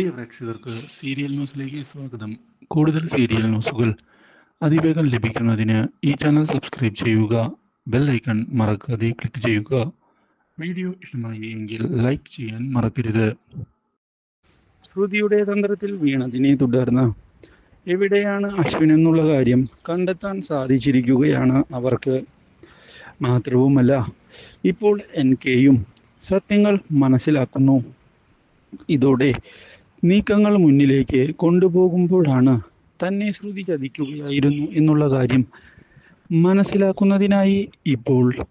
പ്രിയ പ്രേക്ഷകർക്ക് സീരിയൽ ന്യൂസിലേക്ക് സ്വാഗതം. കൂടുതൽ സീരിയൽ ന്യൂസുകൾ അതിവേഗം ലഭിക്കുന്നതിന് ഈ ചാനൽ സബ്സ്ക്രൈബ് ചെയ്യുക ബെൽ ഐക്കൺ മറക്കാതെ ക്ലിക്ക് ചെയ്യുക. വീഡിയോ ഇഷ്ടമായി എങ്കിൽ ലൈക്ക് ചെയ്യാൻ മറക്കരുത്. ശ്രുതിയുടെ തന്ത്രത്തിൽ വീണതിനെ തുടർന്ന് എവിടെയാണ് അശ്വിൻ എന്നുള്ള കാര്യം കണ്ടെത്താൻ സാധിച്ചിരിക്കുകയാണ് അവർക്ക്. മാത്രവുമല്ല ഇപ്പോൾ എൻ കെയും സത്യങ്ങൾ മനസ്സിലാക്കുന്നു. ഇതോടെ നീക്കങ്ങൾ മുന്നിലേക്ക് കൊണ്ടുപോകുമ്പോഴാണ് തന്നെ ശ്രുതി ചതിക്കുകയായിരുന്നു എന്നുള്ള കാര്യം മനസ്സിലാക്കുന്നതിനായി ഇപ്പോൾ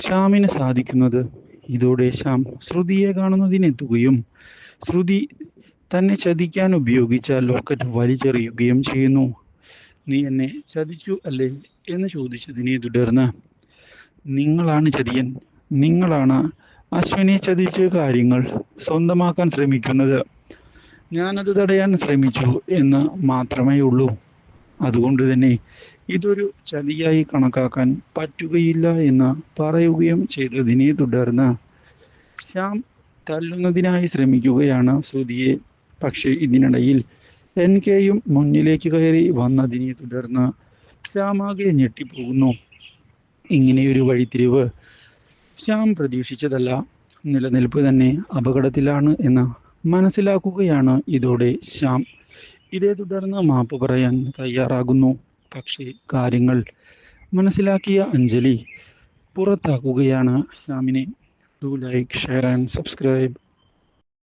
ശ്യാമിന് സാധിക്കുന്നത്. ഇതോടെ ശ്യാം ശ്രുതിയെ കാണുന്നതിനെത്തുകയും ശ്രുതി തന്നെ ചതിക്കാൻ ഉപയോഗിച്ച ലോക്കറ്റ് വലിച്ചെറിയുകയും ചെയ്യുന്നു. നീ എന്നെ ചതിച്ചു അല്ലേ? എന്ന് ചോദിച്ചതിനെ തുടർന്ന് നിങ്ങളാണ് ചതിയൻ. നിങ്ങളാണ് അശ്വിനെ ചതിച്ച് കാര്യങ്ങൾ സ്വന്തമാക്കാൻ ശ്രമിക്കുന്നത്. ഞാനത് തടയാൻ ശ്രമിച്ചു എന്ന് മാത്രമേ ഉള്ളൂ. അതുകൊണ്ട് തന്നെ ഇതൊരു ചതിയായി കണക്കാക്കാൻ പറ്റുകയില്ല എന്ന് പറയുകയും ചെയ്തതിനെ തുടർന്ന് ശ്യാം തല്ലുന്നതിനായി ശ്രമിക്കുകയാണ് ശ്രുതിയെ. പക്ഷേ ഇതിനിടയിൽ എൻ കെയും മുന്നിലേക്ക് കയറി വന്നതിനെ തുടർന്ന് ശ്യാമാകെ ഞെട്ടിപ്പോകുന്നു. ഇങ്ങനെയൊരു വഴിത്തിരിവ് ശ്യാം പ്രതീക്ഷിച്ചതല്ല. നിലനിൽപ്പ് തന്നെ അപകടത്തിലാണ് എന്ന് മനസ്സിലാക്കുകയാണ് ഇതോടെ ശ്യാം. ഇതേ തുടർന്ന് മാപ്പ് പറയാൻ തയ്യാറാകുന്നു. പക്ഷേ കാര്യങ്ങൾ മനസ്സിലാക്കിയ അഞ്ജലി പുറത്താക്കുകയാണ് ശ്യാമിനെ. Do like share and subscribe